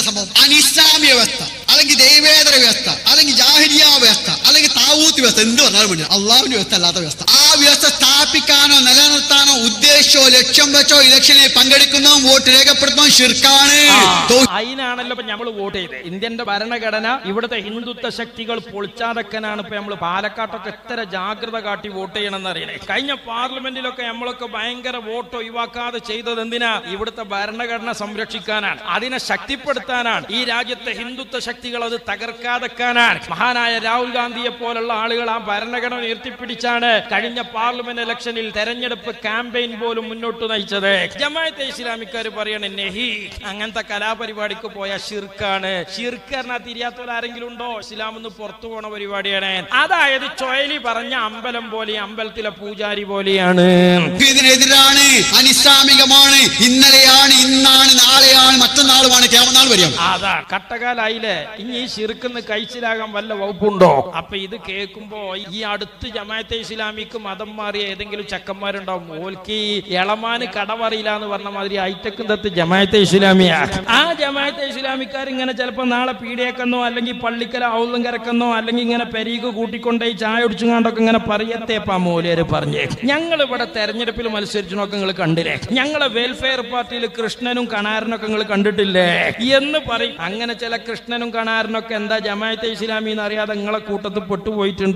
സംഭവം. അനിസ്ലാമിക വ്യവസ്ഥ അല്ലെങ്കിൽ ദൈവേതര വ്യവസ്ഥ അല്ലെങ്കിൽ ജാഹിരിയ വ്യവസ്ഥ വ്യവസ്ഥ എന്ത് പറഞ്ഞാലും വേണ്ടി അള്ളാഹുവിന്റെ വ്യവസ്ഥ അല്ലാത്ത വ്യവസ്ഥ. ആ വ്യവസ്ഥ സ്ഥാപിക്കാനോ നിലനിർത്താനോ ഉദ്ദേശിച്ചോ ലക്ഷ്യം വെച്ചോ ഇലക്ഷനിൽ പങ്കെടുക്കുന്നതും വോട്ട് രേഖപ്പെടുത്തുന്നതും ഷിർക്കാണ് അതിനാണല്ലോ ഇപ്പൊ നമ്മൾ വോട്ട് ചെയ്തത്. ഇന്ത്യന്റെ ഭരണഘടന ഇവിടുത്തെ ഹിന്ദുത്വ ശക്തികൾ പൊളിച്ചാതക്കനാണ് ഇപ്പൊ നമ്മൾ പാലക്കാട്ടൊക്കെ എത്ര ജാഗ്രത കാട്ടി വോട്ട് ചെയ്യണമെന്ന് അറിയണേ. കഴിഞ്ഞ പാർലമെന്റിലൊക്കെ നമ്മളൊക്കെ ഭയങ്കര വോട്ട് ഒഴിവാക്കാതെ ചെയ്തത് എന്തിനാ? ഇവിടുത്തെ ഭരണഘടന സംരക്ഷിക്കാനാണ്. അതിനെ ശക്തിപ്പെടുത്താനാണ്. ഈ രാജ്യത്തെ ഹിന്ദുത്വ ശക്തികൾ അത് തകർക്കാതെക്കാനാണ്. മഹാനായ രാഹുൽ ഗാന്ധിയെ പോലുള്ള ആളുകൾ ആ ഭരണഘടന ഉയർത്തിപ്പിടിച്ചാണ് കഴിഞ്ഞ പാർലമെന്റ് ഇലക്ഷനിൽ തെരഞ്ഞെടുപ്പ് ക്യാമ്പയിൻ പോലും മുന്നോട്ട് നയിച്ചത്. ജമാഅത്തെ ഇസ്ലാമിക്കാർ പറയണ നെഹി അങ്ങനത്തെ കലാപരിപാടിക്ക് പോയ ഷിർക്കാണ് ഷിർക്ക് തിരിയാത്തവരാരെങ്കിലും ഉണ്ടോ? ഇസ്ലാം ഒന്ന് പുറത്തു പോണ പരിപാടിയാണ്. അതായത് ചൊയലി പറഞ്ഞ അമ്പലം പോലെ അമ്പലത്തിലെ പൂജാരി പോലെയാണ്. ഇതിനെതിരാണ് അനിസ്ലാമികമാണ് ഇന്നലെയാണ് ഇന്നാണ് നാളെയാണ് മറ്റന്നാളുമാണ് അതാ കട്ടകാലായില്ലേ? ഇനി ഈ ഷിർക്കുന്ന് കഴിച്ചിലാകാൻ വല്ല വകുപ്പുണ്ടോ? അപ്പൊ ഇത് കേൾക്കുമ്പോ ഈ അടുത്ത് ജമാഅത്തെ ഇസ്ലാമിക്ക് മതം മാറിയ ഏതെങ്കിലും ചെക്കന്മാരുണ്ടാവും? ഓൽക്ക് ഈ ഇളമാന് കടമറിയില്ല എന്ന് പറഞ്ഞ മാതിരി ഐറ്റക്കും തത്ത് ജമാഅത്തെ ഇസ്ലാമിയ. ആ ജമാഅത്തെ ഇസ്ലാമിക്കാർ ഇങ്ങനെ ചിലപ്പോ നാളെ പീഡിയക്കെന്നോ അല്ലെങ്കിൽ പള്ളിക്കല ഔലും കരക്കെന്നോ അല്ലെങ്കിൽ ഇങ്ങനെ പെരീക്ക് കൂട്ടിക്കൊണ്ടേ ചായ ഒടിച്ചുകൊണ്ടൊക്കെ ഇങ്ങനെ പറയത്തേപ്പാ മോലിയര് പറഞ്ഞേ. ഞങ്ങൾ ഇവിടെ തെരഞ്ഞെടുപ്പിൽ മത്സരിച്ചു നോക്കെ നിങ്ങൾ കണ്ടില്ലേ? ഞങ്ങളെ വെൽഫെയർ പാർട്ടിയിൽ കൃഷ്ണനും കണാരനൊക്കെ നിങ്ങൾ കണ്ടിട്ടില്ലേ? എന്ന് പറയും. അങ്ങനെ ചില കൃഷ്ണനും കണാരനൊക്കെ എന്താ ജമാഅത്തെ ഇസ്ലാമി എന്ന് അറിയാതെ നിങ്ങളെ കൂട്ടത്തിൽ പെട്ടുപോയിട്ടുണ്ട്.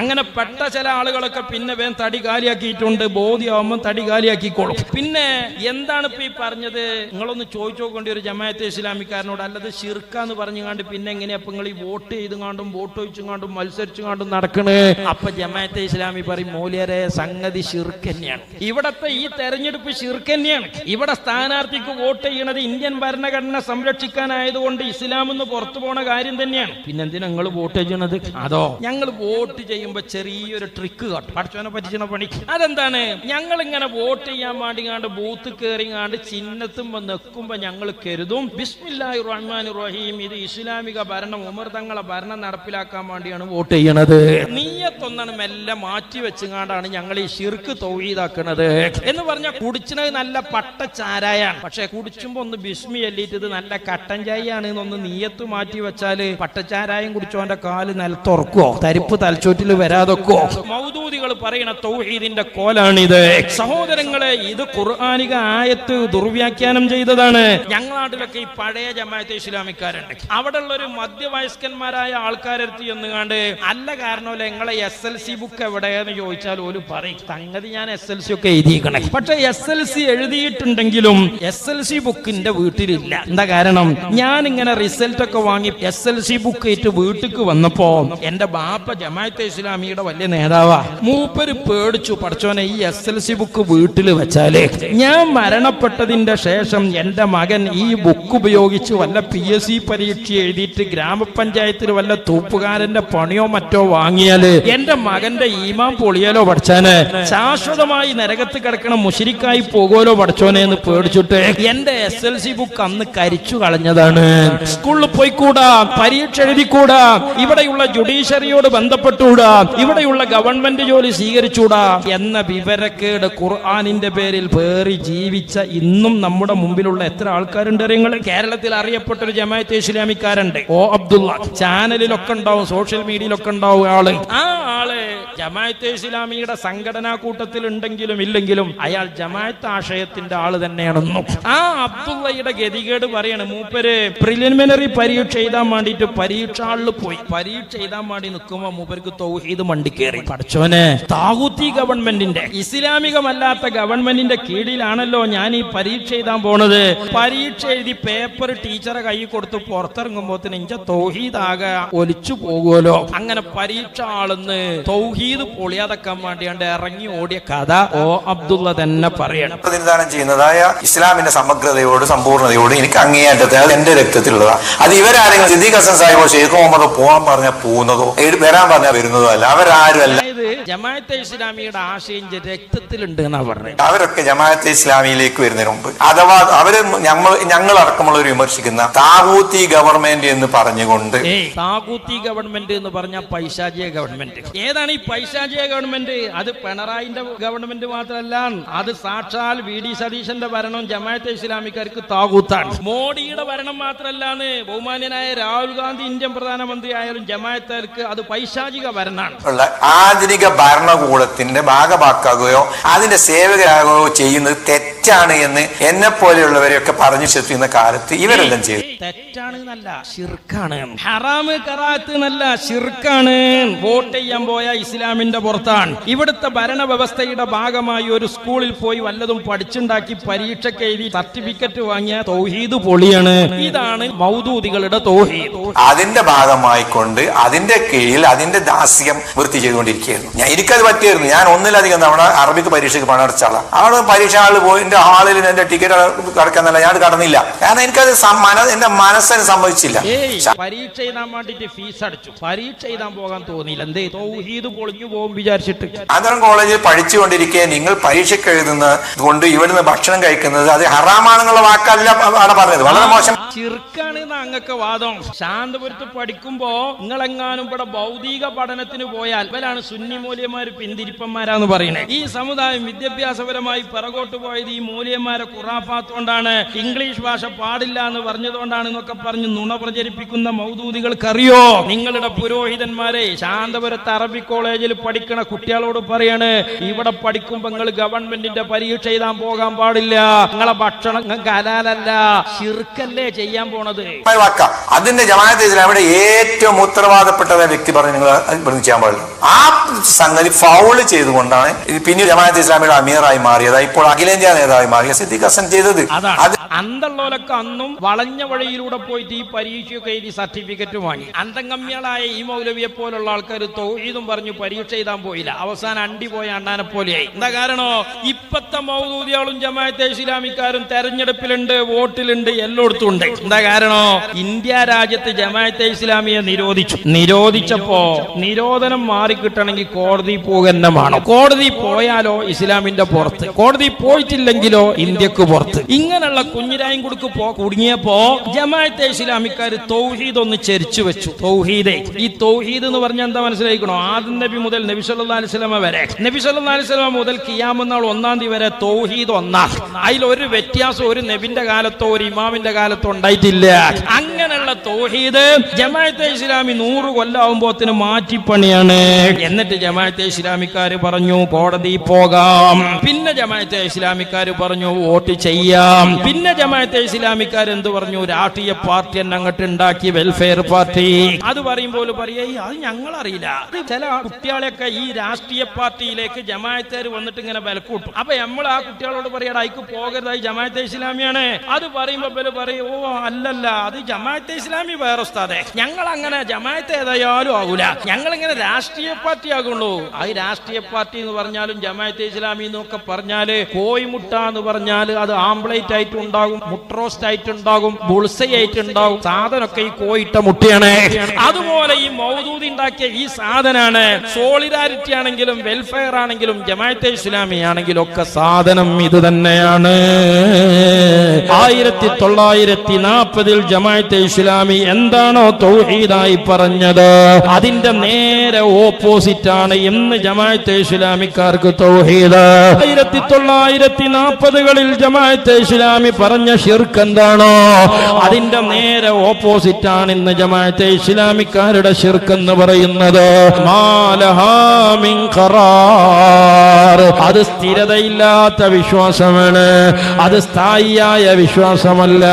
അങ്ങനെ പെട്ട ചില ആളുകളൊക്കെ പിന്നെ വേഗം തടി കാലിയാക്കിയിട്ടുണ്ട്. ബോധ്യമാകുമ്പോൾ തടി കാലിയാക്കിക്കോളും. പിന്നെ എന്താണ് ഇപ്പൊ ഈ പറഞ്ഞത്? നിങ്ങളൊന്ന് ചോദിച്ചു നോക്കേണ്ടി ഒരു ജമാഅത്തെ ഇസ്ലാമിക്കാരനോട്. അല്ലത് ഷിർക്കാന്ന് പറഞ്ഞുകൊണ്ട് പിന്നെ എങ്ങനെയാ അപ്പൊ നിങ്ങൾ ഈ വോട്ട് ചെയ്തുകൊണ്ടും വോട്ട് ഒഴിച്ചുകൊണ്ടും മത്സരിച്ചുകൊണ്ടും നടക്കണേ? അപ്പൊ ജമാഅത്തെ ഇസ്ലാമി പറയും മൂല്യരെ സംഗതി ഷിർക്ക് തന്നെയാണ്. ഇവിടത്തെ ഈ തെരഞ്ഞെടുപ്പ് ഷിർക്ക് തന്നെയാണ്. ഇവിടെ സ്ഥാനാർത്ഥിക്ക് വോട്ട് ചെയ്യണത് ഇന്ത്യൻ ഭരണഘടന സംരക്ഷിക്കാനായതുകൊണ്ട് ഇസ്ലാം എന്ന് പുറത്തു പോണ കാര്യം തന്നെയാണ്. പിന്നെന്തിനാ നിങ്ങൾ വോട്ട് ചെയ്യണത്? അതോ? ഞങ്ങൾ വോട്ട് ചെയ്യുമ്പോ ചെറിയൊരു ട്രിക്ക് കാട്ടും. പഠിച്ചവനെ പറ്റിച്ചണ പണി. അതെന്താണ്? ഞങ്ങൾ ഇങ്ങനെ വോട്ട് ചെയ്യാൻ വേണ്ടി കാണ്ട് ബൂത്ത് കയറിങ്ങാണ്ട് ചിഹ്നത്തുമ്പോ നിൽക്കുമ്പോ ഞങ്ങൾ കരുതും ബിസ്മില്ലാഹി റഹ്മാൻ റഹീം ഇത് ഇസ്ലാമിക ഭരണം ഉമർ തങ്ങളെ ഭരണം നടപ്പിലാക്കാൻ വേണ്ടിയാണ് വോട്ട് ചെയ്യണത്. നീയത്തൊന്നാണ് മെല്ലെ മാറ്റി വെച്ചുകൊണ്ടാണ് ഞങ്ങൾ ഈ ഷിർക്ക് തൊഴിലാക്കണത് എന്ന് പറഞ്ഞ കുടിച്ചത് നല്ല പട്ട ചാരായാണ്. പക്ഷെ കുടിച്ചുമ്പോ ഒന്ന് ബിസ്മി അല്ലിട്ട് ഇത് നല്ല കട്ടൻ ചായയാണ് എന്നൊന്ന് നീയത്ത് മാറ്റി വെച്ചാൽ പട്ടച്ചാരായം കുടിച്ചോന്റെ കാൽ നിലത്തുറക്കുവോ തരിപ്പ് തലച്ചോറ്റിൽ വരാതൊക്കോ. മൗദൂദികൾ പറയുന്ന തൗഹീദിന്റെ കോലാണിത്. സഹോദരങ്ങളെ ഇത് ഖുർആാനിക ആയത്ത് ദുർവ്യാഖ്യാനം ചെയ്തതാണ്. ഞങ്ങളാട്ടിലൊക്കെ ഈ പഴയ ജമാഅത്തെ ഇസ്ലാമിക്കാരുണ്ട്. അവിടെ ഉള്ള ഒരു മധ്യവയസ്കന്മാരായ ആൾക്കാരെത്തി എന്ന് കണ്ട് അല്ല കാരണമല്ല നിങ്ങളെ എസ് എൽ സി ബുക്ക് എവിടെയെന്ന് ചോദിച്ചാൽ ഒരു പറയും. തങ്ങതി ഞാൻ എസ് എൽ സി ഒക്കെ എഴുതിയിരിക്കണേ പക്ഷെ എസ് എൽ സി എഴുതിയിട്ടുണ്ടെങ്കിലും എസ് എൽ സി ബുക്കിന്റെ വീട്ടിലില്ല. എന്താ കാരണം? ഞാൻ ഇങ്ങനെ റിസൾട്ട് ഒക്കെ വാങ്ങി എസ് എൽ സി ബുക്ക് ആയിട്ട് വീട്ടിക്ക് വന്നപ്പോ എന്റെ ബാപ്പ ജമാഅത്തെ ഇസ്ലാമിയുടെ വലിയ നേതാവാ. മൂപ്പര് പേടിച്ചു പഠിച്ചോനെ ഈ എസ് എൽ സി ബുക്ക് വീട്ടിൽ വെച്ചാലേ. ഞാൻ മരണപ്പെട്ടതിന്റെ ശേഷം എന്റെ മകൻ ഈ ബുക്ക് ഉപയോഗിച്ച് വല്ല പി എസ് സി പരീക്ഷ എഴുതിയിട്ട് ഗ്രാമപഞ്ചായത്തിൽ വല്ല തൂപ്പുകാരന്റെ പണിയോ മറ്റോ വാങ്ങിയാൽ എന്റെ മകന്റെ ഈമാൻ പൊളിയാലോ പഠിച്ചാന്? ശാശ്വതമായി നരകത്ത് കിടക്കണ മുഷിരിക്കായി പോകുമല്ലോ പഠിച്ചോനെ എന്ന് പേടിച്ചിട്ട് എന്റെ എസ് എൽ സി ബുക്ക് അന്ന് കരിച്ചു കളഞ്ഞതാണ്. സ്കൂളിൽ പോയിക്കൂടാ പരീക്ഷ എഴുതിക്കൂടാ. ഇവിടെയുള്ള ജുഡീഷ്യറിയോട് ബന്ധപ്പെട്ടുകൂടാ? ഇവിടെയുള്ള ഗവൺമെന്റ് ജോലി സ്വീകരിച്ചൂടാ എന്ന വിവരക്കേട് ഖുർആാനിന്റെ പേരിൽ പേറി ജീവിച്ച ഇന്നും നമ്മുടെ മുമ്പിലുള്ള എത്ര ആൾക്കാരുണ്ട് അറിയങ്ങൾ കേരളത്തിൽ അറിയപ്പെട്ട ഒരു ജമാഅത്തെ ഇസ്ലാമിക്കാരുണ്ട് ഓ അബ്ദുള്ള. ചാനലിലൊക്കെ ഉണ്ടാവും സോഷ്യൽ മീഡിയയിലൊക്കെ ഉണ്ടാവും ആൾ. ആ ആൾ ജമാഅത്തെ ഇസ്ലാമിയുടെ സംഘടനാ കൂട്ടത്തിൽ ഉണ്ടെങ്കിലും ഇല്ലെങ്കിലും അയാൾ ജമാഅത്ത് ആശയത്തിന്റെ ആൾ തന്നെയാണെന്നും. ആ അബ്ദുള്ളയുടെ ഗതികേട് പറയാണ് മൂപ്പര് പ്രിലിമിനറി പരീക്ഷ എഴുതാൻ വേണ്ടിയിട്ട് പരീക്ഷ ആളിൽ പോയി. പരീക്ഷ എഴുതാൻ വേണ്ടി നിൽക്കുമ്പോ മൂപ്പർക്ക് തൗഹീദ് മണ്ടിക്കേറി പഠിച്ചോനെ താകൂത്തി ഗവൺമെന്റിന്റെ ഇസ്ലാമികമല്ലാത്ത ഗവൺമെന്റിന്റെ കീഴിലാണല്ലോ ഞാൻ ഈ പരീക്ഷ എഴുതാൻ പോണത്. പരീക്ഷ എഴുതി പേപ്പർ ടീച്ചറെ കൈ കൊടുത്ത് പുറത്തിറങ്ങുമ്പോ ഇഞ്ച തൗഹീദ് ആകെ ഒലിച്ചു പോകുമല്ലോ അങ്ങനെ പരീക്ഷ ആളെന്ന് തൗഹീദ് പൊളിയാതക്കാൻ വേണ്ടിയാണ്ട് ഇറങ്ങി ഓടിയ കഥ ഓ അബ്ദുള്ള തന്നെ പറയണം. പ്രതിനിധാനം ചെയ്യുന്നതായ ഇസ്ലാമിന്റെ സമഗ്രതയോട് സമ്പൂർണതയോട് എനിക്ക് അങ്ങേയറ്റത്തെ അത് എന്റെ രക്തത്തിലുള്ളതാണ് അത് ഇവരാരെങ്കിലും പോകാൻ പറഞ്ഞാൽ പോകുന്നതോ വരാൻ പറഞ്ഞാൽ വരുന്നതും അല്ല അവരാരും അല്ല ജമാഅത്തെ ഇസ്ലാമിയുടെ ആശയം രക്തത്തിലുണ്ട് എന്നാ പറഞ്ഞത്. അവരൊക്കെ ജമാഅത്തെ ഇസ്ലാമിയിലേക്ക് വരുന്നതിന് മുമ്പ്. അഥവാ അവർ ഞങ്ങൾ ഞങ്ങൾ അടക്കമുള്ളവർ വിമർശിക്കുന്ന താകൂത്തി ഗവൺമെന്റ് എന്ന് പറഞ്ഞുകൊണ്ട് താകൂത്തി ഗവൺമെന്റ് എന്ന് പറഞ്ഞ പൈശാചിക ഗവൺമെന്റ് ഏതാണ് ഈ പൈശാചിക ഗവൺമെന്റ് അത് പിണറായിന്റെ ഗവൺമെന്റ് മാത്രമല്ല അത് സാക്ഷാൽ വി ഡി സതീശന്റെ ഭരണം ജമാഅത്തെ ഇസ്ലാമിക്കാർക്ക് താകൂത്താണ് മോഡിയുടെ ഭരണം മാത്രമല്ലാന്ന് ബഹുമാന്യനായ രാഹുൽ ഗാന്ധി ഇന്ത്യൻ പ്രധാനമന്ത്രി ആയാലും ജമാഅത്തേർക്ക് അത് പൈശാചിക ഭരണമാണ്. ഉള്ള ആധുനിക ഭരണകൂടത്തിന്റെ ഭാഗമാക്കുകയോ അതിന്റെ സേവകരാകുകയോ ചെയ്യുന്നത് തെറ്റാണ് എന്ന് എന്നെ പോലെയുള്ളവരെയൊക്കെ പറഞ്ഞു ചെത്തുന്ന കാലത്ത് ഇവരെല്ലാം ചെയ്തു. തെറ്റാണ് എന്നല്ല ഷിർക്കാണ് ഹറാമ് കറാത്ത് എന്നല്ല ഷിർക്കാണ് വോട്ട് ചെയ്യാൻ പോയ ഇസ്ലാമിന്റെ പുറത്താണ്. ഇവിടുത്തെ ഭരണ വ്യവസ്ഥയുടെ ഭാഗമായി ഒരു സ്കൂളിൽ പോയി വല്ലതും പഠിച്ചുണ്ടാക്കി പരീക്ഷയ്ക്ക് എഴുതി സർട്ടിഫിക്കറ്റ് വാങ്ങിയ തൗഹീദ് പൊളിയാണ്. ഇതാണ് മൗദൂദികളുടെ തൗഹീദ്. അതിന്റെ ഭാഗമായി കൊണ്ട് അതിന്റെ കീഴിൽ അതിന്റെ ദാസ്യം വൃത്തി ചെയ്തുകൊണ്ടിരിക്കുകയായിരുന്നു. ഞാൻ എനിക്കത് പറ്റിയായിരുന്നു. ഞാൻ ഒന്നിലധികം തവണ അറബിക്ക് പരീക്ഷയ്ക്ക് പണം അടച്ച ആളാണ് അവിടെ പരീക്ഷ ആൾ പോയി എന്റെ ഹാളിൽ എന്റെ ടിക്കറ്റ് കടക്കാന്നല്ല ഞാൻ കടന്നില്ല. കാരണം എനിക്കത് എന്റെ മനസ്സിന് സംഭവിച്ചില്ല. പരീക്ഷ എഴുതാൻ വേണ്ടിട്ട് ഫീസ് അടച്ചു. പരീക്ഷ എഴുതാൻ പോകാൻ തോന്നിയില്ല. എന്തേ തൗഹീദ് പൊളിഞ്ഞു പോകും വിചാരിച്ചിട്ട്. അന്തരം കോളേജിൽ പഠിച്ചുകൊണ്ടിരിക്കെ നിങ്ങൾ പരീക്ഷയ്ക്ക് എഴുതുന്നത് കൊണ്ട് ഇവിടുന്ന് ഭക്ഷണം കഴിക്കുന്നത് അത് ഹറാമാണെന്നുള്ള വാക്കല്ല അവിടെ പറഞ്ഞത്. വളരെ മോശം ചിർക്കാണ് അങ്ങൊക്കെ വാദം. ശാന്തപുരത്ത് പഠിക്കുമ്പോ നിങ്ങളെങ്ങാനും ഇവിടെ ഭൗതിക പഠനത്തിന് പോയാൽ ഇവരാണ് സുന്നി മൂല്യന്മാര് പിന്തിരിപ്പന്മാരാന്ന് പറയുന്നത്. ഈ സമുദായം വിദ്യാഭ്യാസപരമായി പിറകോട്ട് പോയത് ഈ മൂല്യന്മാരെ കുറാഫാത്തോണ്ടാണ് ഇംഗ്ലീഷ് ഭാഷ പാടില്ല എന്ന് പറഞ്ഞതുകൊണ്ടാണ് എന്നൊക്കെ പറഞ്ഞ് നുണ പ്രചരിപ്പിക്കുന്ന മൗദൂദികൾക്കറിയോ? നിങ്ങളുടെ പുരോഹിതന്മാരെ ശാന്തപുരത്ത് അറബി കോളേജിൽ പഠിക്കണ കുട്ടികളോട് പറയാണ് ഇവിടെ പഠിക്കുമ്പോ നിങ്ങൾ ഗവൺമെന്റിന്റെ പരീക്ഷ എഴുതാൻ പോകാൻ പാടില്ല. നിങ്ങളെ ഭക്ഷണം നിങ്ങൾക്ക് ഹലാലല്ല. ശിർക്കല്ലേ ചെയ്യാൻ പോണത്. അതിന്റെ ജമാഅത്ത് ഇസ്ലാമിയുടെ ഏറ്റവും ഉത്തരവാദപ്പെട്ട വ്യക്തി പറഞ്ഞു നിങ്ങൾ ചെയ്യാൻ പാടില്ല. ആ സംഗതി ഫൗൾ ചെയ്തുകൊണ്ടാണ് പിന്നീട് ജമാഅത്ത് ഇസ്ലാമിയുടെ അമീറായി മാറിയത്. ഇപ്പോൾ അഖിലേന്ത്യാ നേതാവായി മാറിയ സിദ്ദീഖ് ഹസൻ ചെയ്തത്. അത് അന്തള്ളോലൊക്കെ അന്നും വളഞ്ഞ വഴിയിലൂടെ പോയിട്ട് ഈ പരീക്ഷയൊക്കെ എഴുതി സർട്ടിഫിക്കറ്റ് വാങ്ങി. അന്തംഗമ്യളായ ഈ മൗലവിയെ പോലുള്ള ആൾക്കാർ തൊഴിലും പറഞ്ഞു പരീക്ഷ എഴുതാൻ പോയില്ല. അവസാനം അണ്ടി പോയ അണ്ണാനെ പോലെയായി. എന്താ കാരണോ? ഇപ്പത്തെ മൗദൂദിയാളും ജമാഅത്തെ ഇസ്ലാമിക്കാരും തെരഞ്ഞെടുപ്പിലുണ്ട് വോട്ടിലുണ്ട് എല്ലായിടത്തും ഉണ്ട്. എന്താ കാരണോ? ഇന്ത്യ രാജ്യത്ത് ജമാഅത്തെ ഇസ്ലാമിയെ നിരോധിച്ചു. നിരോധിച്ചപ്പോ നിരോധനം മാറിക്കിട്ടണമെങ്കിൽ കോടതി പോകുന്നമാണ് കോടതി പോയാലോ ഇസ്ലാമിന്റെ പുറത്ത്. കോടതി പോയിട്ടില്ലെങ്കിലോ ഇന്ത്യയ്ക്ക് പുറത്ത്. ഇങ്ങനെയുള്ള കുഞ്ഞിരായും കൊടുക്ക് പോ കുടുങ്ങിയപ്പോ ജമാഅത്തെ ഇസ്ലാമിക്കാർ തൗഹീദ് ഒന്ന് ചെരിച്ചു വെച്ചു. തൗഹീദേ. ഈ തൗഹീദ് എന്ന് പറഞ്ഞാൽ എന്താ മനസ്സിലാക്കണോ ആദ്യം നബി മുതൽ നബി സല്ലല്ലാഹു അലൈഹി വസല്ലമ വരെ. നബി സല്ലല്ലാഹു അലൈഹി വസല്ലമ മുതൽ കിയാമെന്നാൾ ഒന്നാം തീയതി വരെ തൗഹീദ് ഒന്നാ അതിൽ ഒരു വ്യത്യാസം ഒരു നബിന്റെ കാലത്തോ ഒരു ഇമാമിന്റെ കാലത്തോ ഉണ്ടായിട്ടില്ല. അങ്ങനെയുള്ള തൗഹീദ് ജമാഅത്തെ ഇസ്ലാമി നൂറ് കൊല്ലാവുമ്പോത്തിന് മാറ്റിപ്പണിയാണ്. എന്നിട്ട് ജമാഅത്തെ ഇസ്ലാമിക്കാര് പറഞ്ഞു കോടതി പോകാം. പിന്നെ ജമാഅത്തെ ഇസ്ലാമിക്കാര് പറഞ്ഞു വോട്ട് ചെയ്യാം. പിന്നെ ജമാഅത്തെ ഇസ്ലാമിക്കാർ എന്ത് പറഞ്ഞു രാഷ്ട്രീയ പാർട്ടി എന്നെ അങ്ങോട്ട് ഉണ്ടാക്കി വെൽഫെയർ പാർട്ടി. അത് പറയുമ്പോൾ പറയേ അത് ഞങ്ങൾ അറിയില്ല ചില കുട്ടികളെയൊക്കെ ഈ രാഷ്ട്രീയ പാർട്ടിയിലേക്ക് ജമാഅത്തേർ വന്നിട്ട് ഇങ്ങനെ വിലക്കൂട്ടും. അപ്പൊ നമ്മൾ ആ കുട്ടികളോട് പറയടാ അയക്ക് പോകരുതായി ജമാഅത്തെ ഇസ്ലാമിയാണ്. അത് പറയുമ്പോ ഇവർ പറയും ഓ അല്ലല്ല അത് ജമാഅത്തെ ഇസ്ലാമി വേറെ ഞങ്ങൾ അങ്ങനെ ജമാഅത്ത് ഏതായാലും ആകൂല ഞങ്ങൾ ഇങ്ങനെ രാഷ്ട്രീയ പാർട്ടി ആകുള്ളൂ അത് രാഷ്ട്രീയ പാർട്ടി എന്ന് പറഞ്ഞാലും ജമാഅത്തെ ഇസ്ലാമി എന്നൊക്കെ പറഞ്ഞാൽ കോയിമുട്ട എന്ന് പറഞ്ഞാൽ അത് ആംബ്ലേറ്റ് ആയിട്ട് ഉണ്ടാകും മുട്രോസ്റ്റ് ആയിട്ട് ഉണ്ടാകും ബുൾസൈ ആയിട്ട് ഉണ്ടാകും. സാധനമൊക്കെ ഈ കോയിട്ട മുട്ടയാണ്. അതുപോലെ ഈ മൗദൂദി ഉണ്ടാക്കിയ ഈ സാധനാണ്. സോളിഡാരിറ്റി ആണെങ്കിലും വെൽഫെയർ ആണെങ്കിലും ജമാഅത്തെ ഇസ്ലാമി ആണെങ്കിലും ഒക്കെ സാധനം ഇത് തന്നെയാണ്. ആയിരത്തി തൊള്ളായിരത്തി നാൽപ്പതിൽ ജമാഅത്തെ ഇസ്ലാമി എന്താണോ തൗഹീദായി പറഞ്ഞത്? അതിന്റെ നേരെ ഓപ്പോസിറ്റ് ആണ് ഇന്ന് ജമാഅത്തെ ഇസ്ലാമിക്കാർക്ക് തൗഹീദ്. ആയിരത്തി തൊള്ളായിരത്തി നാൽപ്പതുകളിൽ ജമാഅത്തെ ഇസ്ലാമി പറഞ്ഞ ഷിർക്ക് എന്താണോ? അതിന്റെ നേരെ ഓപ്പോസിറ്റ് ആണ് ഇന്ന് ജമാഅത്തെ ഇസ്ലാമിക്കാരുടെ ഷിർക്ക് എന്ന് പറയുന്നത്. അത് സ്ഥിരതയില്ലാത്ത വിശ്വാസമാണ്. അത് സ്ഥായിയായ വിശ്വാസമല്ല.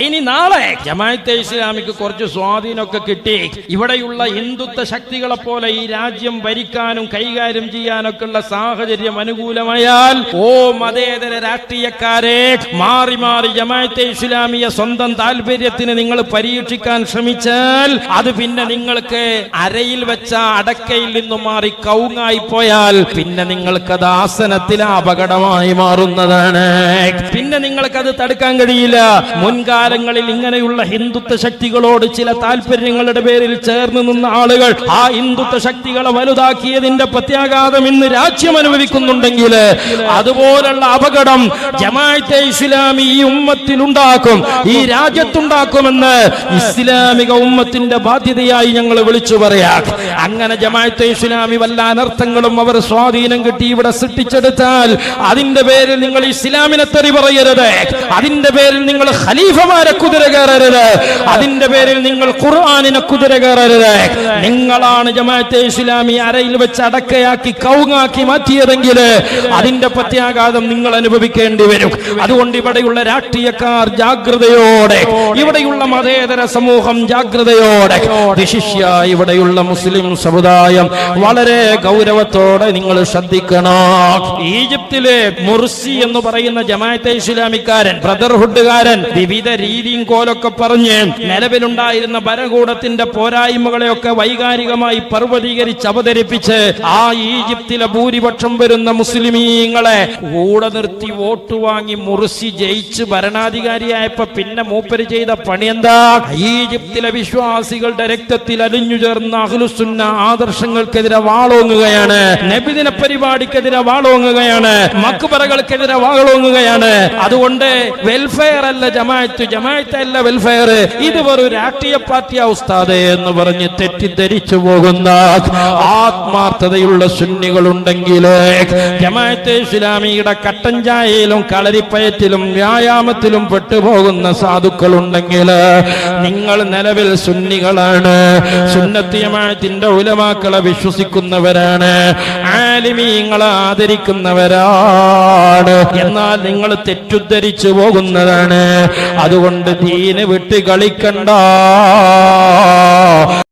ഇനി നാളെ ജമാഅത്തെ ഇസ്ലാമിക്ക് കുറച്ച് സ്വാധീനമൊക്കെ കിട്ടി. ഇവിടെയുള്ള ഹിന്ദുത്വ ശക്തികളെ പോലെ ഈ രാജ്യം ഭരിക്കാനും കൈകാര്യം ചെയ്യാനൊക്കെ ഉള്ള സാഹചര്യം അനുകൂലമായാൽ ഓ മതേതര രാഷ്ട്രീയക്കാരെ മാറി മാറി ജമാഅത്തെ ഇസ്ലാമിയ സ്വന്തം താല്പര്യത്തിന് നിങ്ങൾ പരീക്ഷിക്കാൻ ശ്രമിച്ചാൽ അത് പിന്നെ നിങ്ങൾക്ക് അരയിൽ വെച്ച അടക്കയിൽ നിന്നും മാറി കൗങ്ങായി പോയാൽ പിന്നെ നിങ്ങൾക്കത് ആസനത്തിൽ അപകടമായി മാറുന്നതാണ്. പിന്നെ നിങ്ങൾക്കത് തടുക്കാൻ കഴിയില്ല. മുൻകാലങ്ങളിൽ ഇങ്ങനെയുള്ള ഹിന്ദുത്വ ശക്തികളോട് ചില താല്പര്യങ്ങളുടെ പേരിൽ ചേർന്ന് നിന്ന ആളുകൾ ആ ഹിന്ദുത്വ ശക്തികളെ വലുതാക്കിയതിന്റെ പ്രത്യാഘാതം ഇന്ന് രാജ്യം അനുഭവിക്കുന്നുണ്ടെങ്കിൽ അതുപോലുള്ള അപകടം ജമാഅത്തെ ഇസ്ലാമി ഈ ഉമ്മത്തിലുണ്ടാക്കും ഈ രാജ്യത്തുണ്ടാക്കുമെന്ന് ഇസ്ലാമിക ഉമ്മത്തിന്റെ ബാധ്യതയായി ഞങ്ങൾ വിളിച്ചു പറയാം. അങ്ങനെ ജമാഅത്തെ ഇസ്ലാമി വല്ല അനർത്ഥങ്ങളും അവർ സ്വാധീനം കിട്ടി ഇവിടെ സൃഷ്ടിച്ചെടുത്താൽ അതിന്റെ പേരിൽ നിങ്ങൾ ഇസ്ലാമിനെ തെറി പറയരുത്. അതിന്റെ പേരിൽ നിങ്ങൾ ഖലീഫമാരെ കുതിര കയറരുത്. അതിന്റെ പേരിൽ നിങ്ങൾ ഖുർആാനിനെ കുതിര കയറരുത്. നിങ്ങളാണ് ജമാഅത്തെ ഇസ്ലാമി അരയിൽ വെച്ച് അടക്കയാക്കി കൗങ്ങാക്കി മാറ്റിയതെങ്കിൽ അതിന്റെ പ്രത്യാഘാതം നിങ്ങൾ അനുഭവിക്കേണ്ടി വരും. അതുകൊണ്ട് ഇവിടെയുള്ള രാഷ്ട്രീയക്കാർ ജാഗ്രതയോടെ ഇവിടെയുള്ള മതേതര സമൂഹം ജാഗ്രതയോടെ വിശിഷ്യ ഇവിടെയുള്ള മുസ്ലിം സമുദായം വളരെ ഗൗരവത്തോടെ നിങ്ങൾ ശ്രദ്ധിക്കണം. ഈജിപ്തിലെ മുർസി എന്ന് പറയുന്ന ജമാഅത്തെ ഇസ്ലാമിക്കാരൻ ബ്രദർഹുഡുകാരൻ വിവിധ രീതിയും കോലൊക്കെ പറഞ്ഞ് നിലവിലുണ്ടായിരുന്ന ഭരണകൂടത്തിന്റെ പോരായ്മകളെയൊക്കെ വൈകാരികമായി പർവതീകരിച്ച് അവതരിപ്പിച്ച് ആ ഈജിപ്തിലെ ഭൂരിപക്ഷം വരുന്ന മുസ്ലിമീങ്ങളെ കൂടെ നിർത്തി വോട്ട് വാങ്ങി മുറിസി ജയിച്ച് ഭരണാധികാരിയായപ്പോ പിന്നെ മൂപ്പര് ചെയ്ത പണി എന്താ ഈജിപ്തിലെ വിശ്വാസികളുടെ രക്തത്തിൽ അലിഞ്ഞു ചേർന്ന അഹ്ലുസുന്ന ആദർശങ്ങൾക്കെതിരെ വാളോങ്ങുകയാണ്. നബിദിന പരിപാടിക്കെതിരെ വാളോങ്ങുകയാണ്. മക്ബറകൾക്കെതിരെ വാളോങ്ങുകയാണ്. അതുകൊണ്ട് വെൽഫെയർ അല്ല ജമാഅത്ത് ജമാഅത്ത് അല്ല വെൽഫെയർ ഇത് വെറും രാഷ്ട്രീയ പാർട്ടിയാ ഉസ്താദെ എന്ന് പറഞ്ഞ് തെറ്റിദ്ധരിച്ചു പോകുന്ന ആത്മാർത്ഥതയുള്ള സുന്നികളുണ്ടെങ്കിൽ ജമാഅത്തെ ഇസ്ലാമിയുടെ കട്ടൻ ചായയിലും കളരിപ്പയറ്റിലും വ്യായാമത്തിലും പെട്ടുപോകുന്ന സാധുക്കളുണ്ടെങ്കിൽ നിങ്ങൾ നിലവിൽ സുന്നികളാണ്. സുന്നത്തി ജമാഅത്തിന്റെ ഉലമാക്കളെ വിശ്വസിക്കുന്നവരാണ്. ആലിമീങ്ങളെ ആദരിക്കുന്നവരാണ്. എന്നാൽ നിങ്ങൾ തെറ്റുദ്ധരിച്ചു പോകുന്നതാണ്. അതുകൊണ്ട് ദീന് വിട്ട് കളിക്കണ്ട.